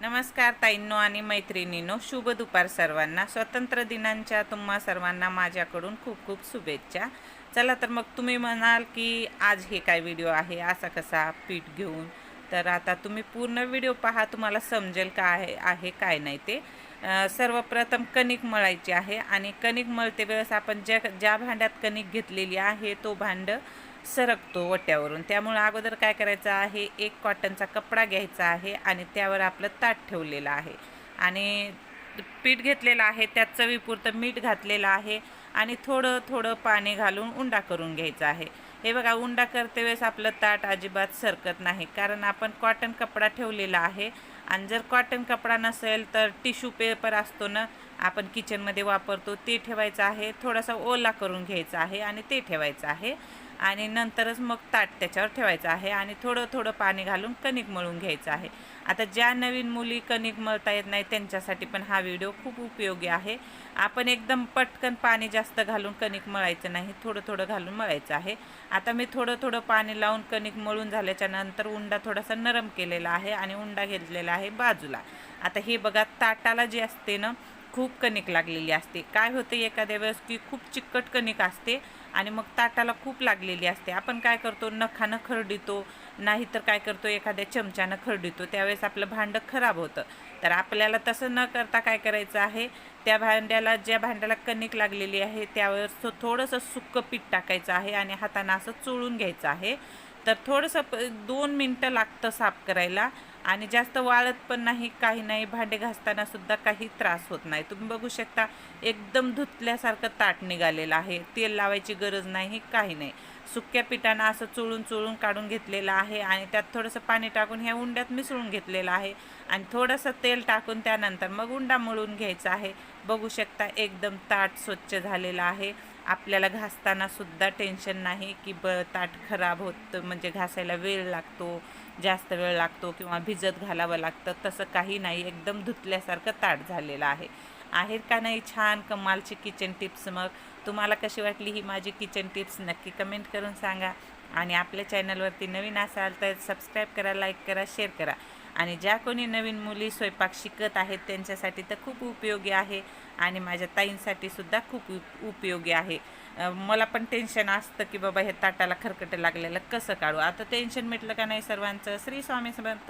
नमस्कार ताईंनो आणि मैत्रिणींनो शुभ दुपार सर्वांना. स्वातंत्र्य दिनांच्या तुम्हा सर्वांना माझ्याकडून खूप खूप शुभेच्छा. चला तर मग तुम्ही म्हणाल की आज हे काय व्हिडिओ आहे? असा कसा पीठ घेऊन? तर आता तुम्ही पूर्ण व्हिडिओ पहा तुम्हाला समजेल का आहे आहे काय नाही ते. सर्वप्रथम कणिक मळायची आहे आणि कणिक मळते वेळेस आपण ज्या ज्या भांड्यात कणिक घेतलेली आहे तो भांडं सरकतो वट्यावरून त्यामुळं अगोदर काय करायचं आहे एक कॉटनचा कपडा घ्यायचा आहे आणि त्यावर आपलं ताट ठेवलेलं आहे. आणि पीठ घेतलेलं आहे त्यात चवीपुरतं मीठ घातलेलं आहे आणि थोडं थोडं पाणी घालून उंडा करून घ्यायचा आहे. हे बघा उंडा करते वेळेस आपलं ताट अजिबात सरकत नाही. कारण आपण कॉटन कपडा ठेवलेला आहे आणि जर कॉटन कपडा नसेल तर टिश्यू पेपर असतो ना आपण किचनमध्ये वापरतो ते ठेवायचं आहे. थोडासा ओला करून घ्यायचा आहे आणि ते ठेवायचं आहे. आणि नंतरच मग ताट त्याच्यावर ठेवायचं आहे आणि थोडं थोडं पाणी घालून कणिक मळून घ्यायचं आहे. आता ज्या नवीन मुली कणिक मळता येत नाही त्यांच्यासाठी पण हा व्हिडिओ खूप उपयोगी आहे. आपण एकदम पटकन पाणी जास्त घालून कणिक मळायचं नाही थोडं थोडं घालून मळायचं आहे. आता मी थोडं थोडं पाणी लावून कणिक मळून झाल्याच्यानंतर उंडा थोडासा नरम केलेला आहे आणि उंडा घेतलेला आहे बाजूला. आता हे बघा ताटाला जी असते ना खूप कणिक लागलेली असते. काय होते एखाद्या वेळेस की खूप चिकट कणिक असते आणि मग ताटाला खूप लागलेली असते. आपण काय करतो नखानं खरडितो नाहीतर काय करतो एखाद्या चमच्यानं खरडितो. त्यावेळेस आपलं भांडं खराब होतं. तर आपल्याला तसं न करता काय करायचं आहे त्या भांड्याला ज्या भांड्याला कणिक लागलेली आहे त्यावर थोडंसं सुक्कं पीठ टाकायचं आहे आणि हातानं असं चोळून घ्यायचं आहे. तर थोडंसं प दोन मिनटं लागतं साफ करायला. आणि जास्त वाळत पण नाही काही नाही भांडे घासताना सुद्धा काही त्रास होत नाही. तुम्ही बघू शकता एकदम धुतल्यासारखं ताट निघालेलं आहे. तेल लावायची गरज नाही काही नाही. सुक्या पिठानं असं चोळून चोळून काढून घेतलेलं आहे आणि त्यात थोडंसं पाणी टाकून ह्या उंड्यात मिसळून घेतलेलं आहे आणि थोडंसं तेल टाकून त्यानंतर मग उंडा मळून घ्यायचा आहे. बघू शकता एकदम ताट स्वच्छ झालेलं आहे. आपल्याला घासताना सुद्धा टेन्शन नाही की ब ताट खराब होतं म्हणजे घासायला वेळ लागतो. जास्त वेळ लागतो किंवा भिजत घालावं लागतं तसं काही नाही. एकदम धुतल्यासारखं ताट झालेलं आहे. आहेत का नाही छान कमालची किचन टिप्स मग? तुम्हाला कशी वाटली ही माझी किचन टिप्स नक्की कमेंट करून सांगा. आणि आपल्या चॅनलवरती नवीन असाल तर सबस्क्राईब करा लाईक करा शेअर करा. आणि ज्या कोणी नवीन मुली स्वयंपाक शिकत आहेत त्यांच्यासाठी तर खूप उपयोगी आहे आणि माझ्या ताईंसाठी सुद्धा खूप उपयोगी आहे. मला पण टेन्शन असतं की बाबा हे ताटाला खरकटं लागलेलं कसं काढू? आता टेन्शन मिटलं का नाही सर्वांचं? श्री स्वामी समर्थ